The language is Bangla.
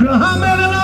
গ্রামের না